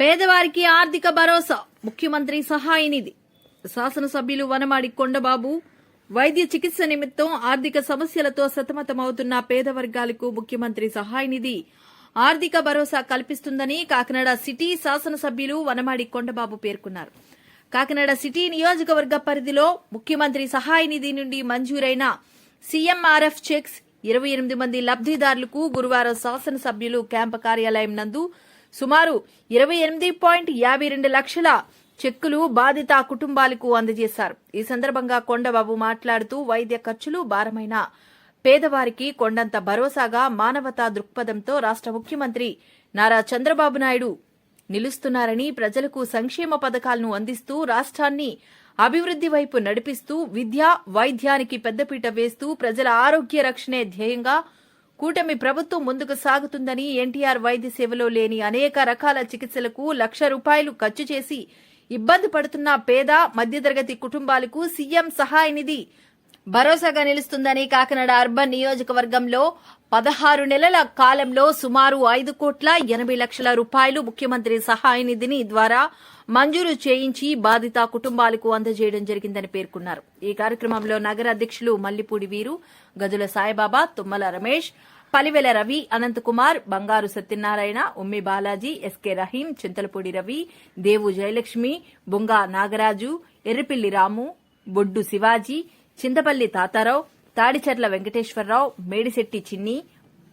పేదవారికి ఆర్థిక భరోసా ముఖ్యమంత్రి సహాయ నిధి. శాసనసభ్యులు వనమాడి కొండబాబు వైద్య చికిత్స నిమిత్తం ఆర్థిక సమస్యలతో సతమతమవుతున్న పేద వర్గాలకు ముఖ్యమంత్రి సహాయ నిధి ఆర్థిక భరోసా కల్పిస్తుందని కాకినాడ సిటీ శాసనసభ్యులు వనమాడి కొండబాబు పేర్కొన్నారు. కాకినాడ సిటీ నియోజకవర్గ పరిధిలో ముఖ్యమంత్రి సహాయ నిధి నుండి మంజూరైన సీఎంఆర్ఎఫ్ చెక్స్ ఇరవై ఎనిమిది మంది లబ్దిదారులకు గురువారం శాసనసభ్యులు క్యాంపు కార్యాలయం నందు సుమారు ఇరవై ఎనిమిది పాయింట్ యాభై రెండు లక్షల చెక్కులు బాధిత కుటుంబాలకు అందజేశారు. ఈ సందర్భంగా కొండబాబు మాట్లాడుతూ వైద్య ఖర్చులు భారమైన పేదవారికి కొండంత భరోసాగా మానవతా దృక్పథంతో రాష్ట ముఖ్యమంత్రి నారా చంద్రబాబు నాయుడు నిలుస్తున్నారని ప్రజలకు సంక్షేమ పథకాలను అందిస్తూ రాష్ట్రాన్ని అభివృద్ది వైపు నడిపిస్తూ విద్య వైద్యానికి పెద్దపీట వేస్తూ ప్రజల ఆరోగ్య రక్షణే ధ్యేయంగా కూటమి ప్రభుత్వం ముందుకు సాగుతుందని ఎన్టీఆర్ వైద్య సేవలో లేని అనేక రకాల చికిత్సలకు లక్ష రూపాయలు ఖర్చు చేసి ఇబ్బంది పడుతున్న పేద మధ్యతరగతి కుటుంబాలకు సీఎం సహాయ నిధి భరోసాగా నిలుస్తుందని కాకినాడ అర్బన్ నియోజకవర్గంలో పదహారు నెలల కాలంలో సుమారు ఐదు కోట్ల ఎనభై లక్షల రూపాయలు ముఖ్యమంత్రి సహాయ నిధిని ద్వారా మంజూరు చేయించి బాధిత కుటుంబాలకు అందజేయడం జరిగిందని పేర్కొన్నారు. ఈ కార్యక్రమంలో నగర అధ్యక్షులు మల్లిపూడి వీరు గదుల సాయిబాబా తుమ్మల రమేష్ పలివెల రవి అనంతకుమార్ బంగారు సత్యనారాయణ ఉమ్మి బాలాజీ ఎస్కే రహీం చింతలపూడి రవి దేవు జయలక్ష్మి బొంగా నాగరాజు ఎర్రపిల్లి రాము బొడ్డు శివాజీ చింతపల్లి తాతారావు తాడిచెర్ల వెంకటేశ్వరరావు మేడిశెట్టి చిన్ని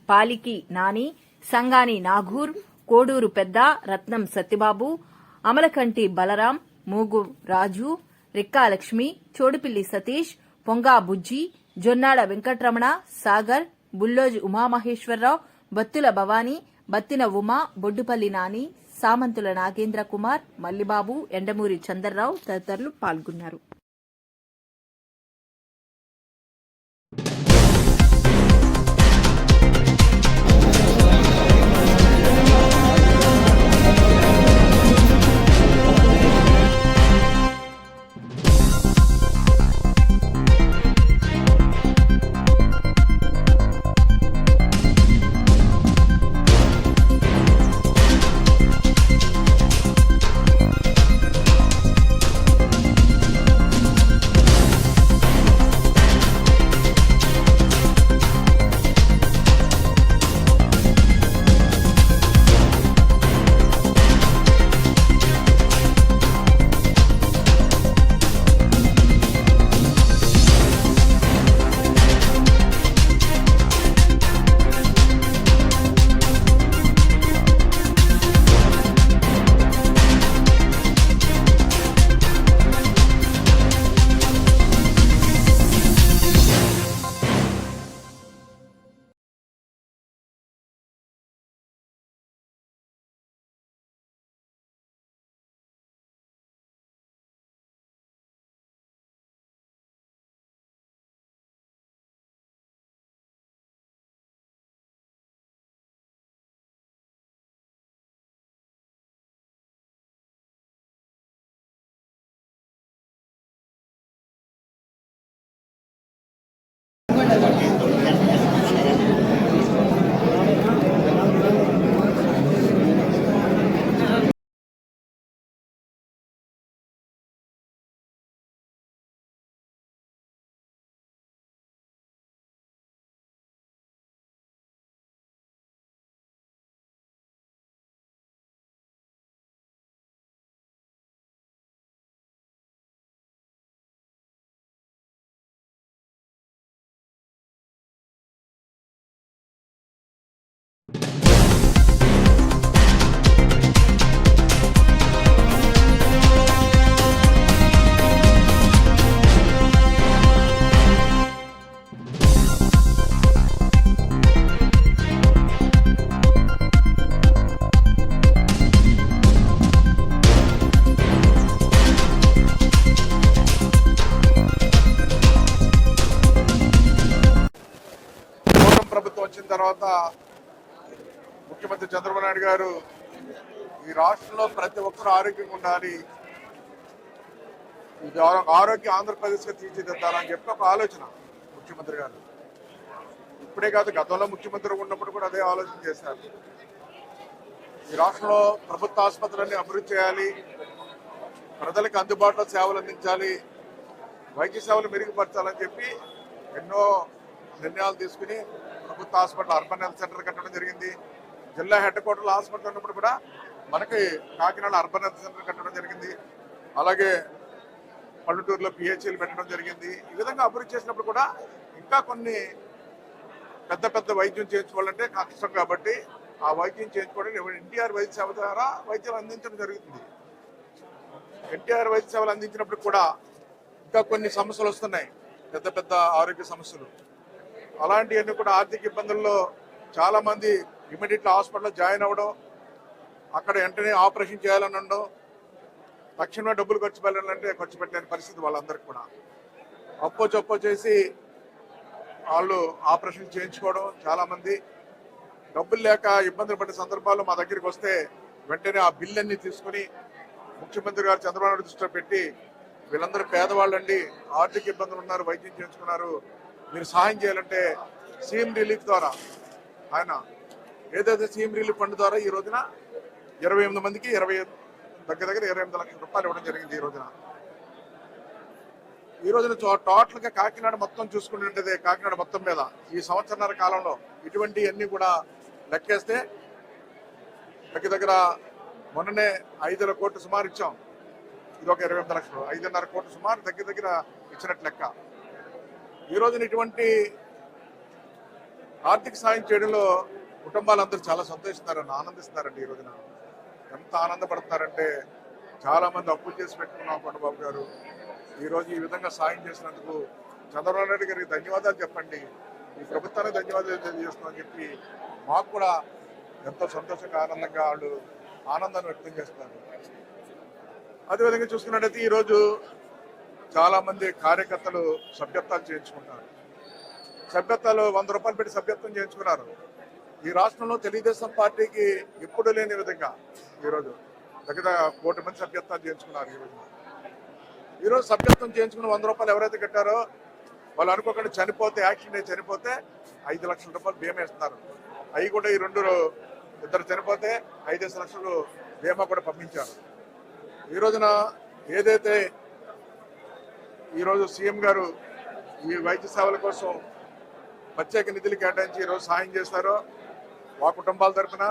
పాలికి నాని సంగాని నాగూర్ కోడూరు పెద్ద రత్నం సత్యబాబు అమలకంటి బలరాం మూగు రాజు రిక్కా లక్ష్మి చోడుపిల్లి సతీష్ పొంగా బుజ్జి జొన్నాడ వెంకట్రమణ సాగర్ బుల్లోజ్ ఉమామహేశ్వరరావు బత్తుల భవానీ బత్తిన ఉమా బొడ్డుపల్లి నాని సామంతుల నాగేంద్ర కుమార్ మల్లిబాబు ఎండమూరి చందర్రావు తదితరులు పాల్గొన్నారు. ముఖ్యమంత్రి చంద్రబాబు నాయుడు గారు ఈ రాష్ట్రంలో ప్రతి ఒక్కరూ ఆరోగ్యంగా ఉండాలి. ఆరోగ్యం ఆరోగ్య ఆంధ్రప్రదేశ్గా తీర్చిదిద్దాలని చెప్పి ఒక ఆలోచన ముఖ్యమంత్రి గారు. ఇప్పుడే కాదు గతంలో ముఖ్యమంత్రి ఉన్నప్పుడు కూడా అదే ఆలోచన చేశారు. ఈ రాష్ట్రంలో ప్రభుత్వ ఆసుపత్రులన్నీ అభివృద్ధి చేయాలి. ప్రజలకు అందుబాటులో సేవలు అందించాలి. వైద్య సేవలు మెరుగుపరచాలని చెప్పి ఎన్నో నిర్ణయాలు తీసుకుని ప్రభుత్వ హాస్పిటల్ అర్బన్ హెల్త్ సెంటర్ కట్టడం జరిగింది. జిల్లా హెడ్ క్వార్టర్ హాస్పిటల్ ఉన్నప్పుడు కూడా మనకి కాకినాడ అర్బన్ హెల్త్ సెంటర్ కట్టడం జరిగింది. అలాగే పల్లెటూరులో పిహెచ్ఎల్ పెట్టడం జరిగింది. ఈ విధంగా అభివృద్ధి చేసినప్పుడు కూడా ఇంకా కొన్ని పెద్ద పెద్ద వైద్యం చేయించుకోవాలంటే కష్టం కాబట్టి ఆ వైద్యం చేయించుకోవడానికి ఎన్టీఆర్ వైద్య సేవ ద్వారా వైద్యం అందించడం జరుగుతుంది. ఎన్టీఆర్ వైద్య సేవలు అందించినప్పుడు కూడా ఇంకా కొన్ని సమస్యలు వస్తున్నాయి. పెద్ద పెద్ద ఆరోగ్య సమస్యలు. అలాంటివన్నీ కూడా ఆర్థిక ఇబ్బందుల్లో చాలా మంది ఇమీడియట్ హాస్పిటల్లో జాయిన్ అవ్వడం అక్కడ వెంటనే ఆపరేషన్ చేయాలని ఉండడం తక్షణమే డబ్బులు ఖర్చు పెట్టాలంటే ఖర్చు పెట్టలేని పరిస్థితి వాళ్ళందరికీ కూడా. అప్పో చొప్పో చేసి వాళ్ళు ఆపరేషన్ చేయించుకోవడం చాలా మంది డబ్బులు లేక ఇబ్బందులు పడే సందర్భాల్లో మా దగ్గరికి వస్తే వెంటనే ఆ బిల్ అన్ని తీసుకుని ముఖ్యమంత్రి గారు చంద్రబాబు నాయుడు దృష్టిలో పెట్టి వీళ్ళందరూ పేదవాళ్ళండి ఆర్థిక ఇబ్బందులు ఉన్నారు వైద్యం చేయించుకున్నారు మీరు సహాయం చేయాలంటే సీఎం రిలీఫ్ ద్వారా ఆయన ఏదైతే సీఎం రిలీఫ్ ఫండ్ ద్వారా ఈ రోజున ఇరవై ఎనిమిది మందికి ఇరవై దగ్గర దగ్గర ఇరవై ఎనిమిది లక్షల రూపాయలు ఇవ్వడం జరిగింది ఈ రోజున. ఈ రోజున టోటల్గా కాకినాడ మొత్తం చూసుకుంటుంటే కాకినాడ మొత్తం మీద ఈ సంవత్సరాల కాలంలో ఇటువంటి అన్ని కూడా లెక్కేస్తే దగ్గర దగ్గర మొన్ననే ఐదుల కోట్లు సుమారు ఇచ్చాం. ఇది ఒక ఇరవై ఎనిమిది లక్షలు. ఐదున్నర కోట్లు సుమారు దగ్గర దగ్గర ఇచ్చినట్టు లెక్క. ఈ రోజున ఇటువంటి ఆర్థిక సాయం చేయడంలో కుటుంబాలందరూ చాలా సంతోషిస్తున్నారని ఆనందిస్తారండి ఈ రోజున. ఎంత ఆనందపడుతున్నారంటే చాలా మంది అప్పులు చేసి పెట్టుకున్నాం కొండబాబు గారు. ఈ రోజు ఈ విధంగా సాయం చేసినందుకు చంద్రబాబు నాయుడు గారికి ధన్యవాదాలు చెప్పండి. ఈ ప్రభుత్వానికి ధన్యవాదాలు తెలియజేస్తున్నామని చెప్పి మాకు కూడా ఎంతో సంతోషంగా ఆనందంగా వాళ్ళు ఆనందాన్ని వ్యక్తం చేస్తున్నారు. అదేవిధంగా చూసుకున్నట్టయితే ఈరోజు చాలా మంది కార్యకర్తలు సభ్యత్వాలు చేయించుకుంటారు సభ్యత్వాలు వంద రూపాయలు పెట్టి సభ్యత్వం చేయించుకున్నారు. ఈ రాష్ట్రంలో తెలుగుదేశం పార్టీకి ఎప్పుడు లేని విధంగా ఈరోజు దగ్గర కోటి మంది సభ్యత్వాలు చేయించుకున్నారు ఈరోజు ఈరోజు సభ్యత్వం చేయించుకున్న వంద రూపాయలు ఎవరైతే కట్టారో వాళ్ళు అనుకోకుండా చనిపోతే యాక్సిడెంట్ అయి చనిపోతే ఐదు లక్షల రూపాయలు బీమా ఇస్తున్నారు అవి కూడా ఈ రెండు ఇద్దరు చనిపోతే ఐదేసి లక్షలు బీమా కూడా పంపించారు. ఈ రోజున ఏదైతే ఈరోజు సీఎం గారు ఈ వైద్య సేవల కోసం ప్రత్యేక నిధులు కేటాయించి ఈరోజు సాయం చేస్తారో మా కుటుంబాల తరఫున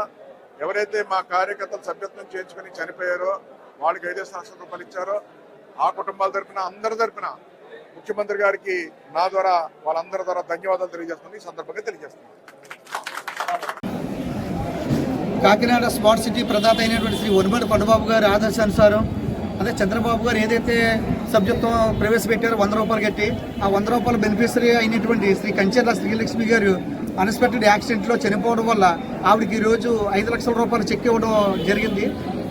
ఎవరైతే మా కార్యకర్తలు సభ్యత్వం చేయించుకొని చనిపోయారో వాళ్ళకి ఐదు లక్షల రూపాయలు ఇచ్చారో ఆ కుటుంబాల తరఫున అందరి తరఫున ముఖ్యమంత్రి గారికి నా ద్వారా వాళ్ళందరి ద్వారా ధన్యవాదాలు తెలియజేస్తున్నాను ఈ సందర్భంగా తెలియజేస్తున్నాను. కాకినాడ స్మార్ట్ సిటీ ప్రదాత అయినటువంటి శ్రీ వనమడి పండుబాబు గారి ఆదర్శానుసారం అదే చంద్రబాబు గారు ఏదైతే సబ్జెక్టుతో ప్రవేశపెట్టారు వంద రూపాయలు కట్టి. ఆ వంద రూపాయల బెనిఫిషరీ అయినటువంటి శ్రీ కంచెర్ల శ్రీలక్ష్మి గారు అన్ఎక్స్పెక్టెడ్ యాక్సిడెంట్లో చనిపోవడం వల్ల ఆవిడకి ఈరోజు ఐదు లక్షల రూపాయలు చెక్ ఇవ్వడం జరిగింది.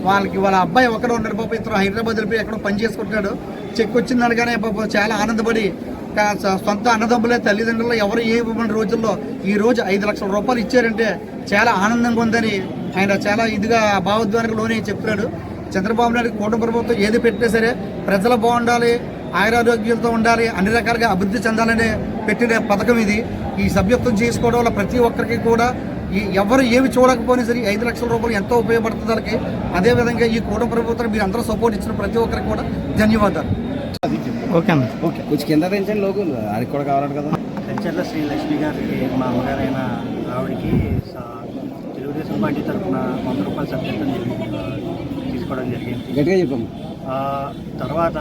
వాళ్ళకి వాళ్ళ అబ్బాయి ఒకడే ఉన్నాడు పాప ఇతను హైదరాబాద్ వెళ్ళిపోయి ఎక్కడో పని చేసుకుంటున్నాడు. చెక్ వచ్చింది అనగానే పాప చాలా ఆనందపడి సొంత అన్నదమ్ములే తల్లిదండ్రులు ఎవరు ఏ ఇవ్వమని రోజుల్లో ఈ రోజు ఐదు లక్షల రూపాయలు ఇచ్చారంటే చాలా ఆనందంగా ఉందని ఆయన చాలా ఇదిగా భావోద్వేగంలోనే లోనే చెప్పాడు చంద్రబాబు నాయుడు కూటమి ప్రభుత్వం ఏది పెట్టినా సరే ప్రజలు బాగుండాలి ఆయురారోగ్యాలతో ఉండాలి అన్ని రకాలుగా అభివృద్ధి చెందాలనే పెట్టిన పథకం ఇది. ఈ సభ్యత్వం చేసుకోవడం వల్ల ప్రతి ఒక్కరికి కూడా ఈ ఎవరు ఏమి చూడకపోయినా సరే ఐదు లక్షల రూపాయలు ఎంతో ఉపయోగపడుతుంది వాళ్ళకి. అదేవిధంగా ఈ కూటమి ప్రభుత్వం మీరు అందరూ సపోర్ట్ ఇచ్చిన ప్రతి ఒక్కరికి కూడా ధన్యవాదాలు. Okay okay. కొంచెం కింద తెంచండి లోగో ఆడికి కూడా కావాలంట కదా. కంచర్ల శ్రీ లక్ష్మి గారికి మా అమ్మగారైన ఆవిడకి స- తెలుగుదేశం పార్టీ తరఫున వంద రూపాయల సబ్జెక్ట్ తీసుకోవడం జరిగింది. గట్టిగా చెప్పాము తర్వాత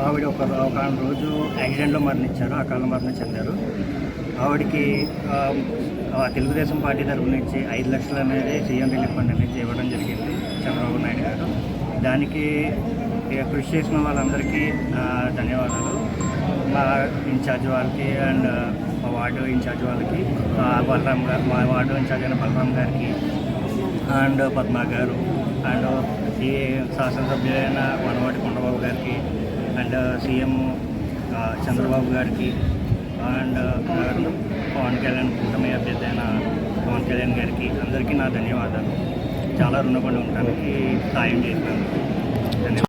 ఆవిడ ఒక ఒక రోజు యాక్సిడెంట్లో మరణించారు అకాల మరణం చెందారు. ఆవిడకి తెలుగుదేశం పార్టీ తరఫు నుంచి ఐదు లక్షలు అనేది సీఎం రిలీఫ్ ఫండ్ నుంచి ఇవ్వడం జరిగింది చంద్రబాబు నాయుడు గారు. దానికి కృషి చేసిన వాళ్ళందరికీ ధన్యవాదాలు. మా ఇన్ఛార్జ్ వాళ్ళకి అండ్ మా వార్డు ఇన్ఛార్జ్ వాళ్ళకి ఆ, బలరాం గారు మా వార్డు ఇన్ఛార్జ్ అయిన బలరాం గారికి అండ్ పద్మ గారు అండ్ ఈ శాసనసభ్యులైన వనవాటి కొండబాబు గారికి అండ్ సీఎం చంద్రబాబు గారికి అండ్ పవన్ కళ్యాణ్ కూటమి అభ్యర్థి అయిన పవన్ కళ్యాణ్ గారికి అందరికీ నా ధన్యవాదాలు. చాలా రుణపడి ఉండడానికి సాయం చేసినందుకు.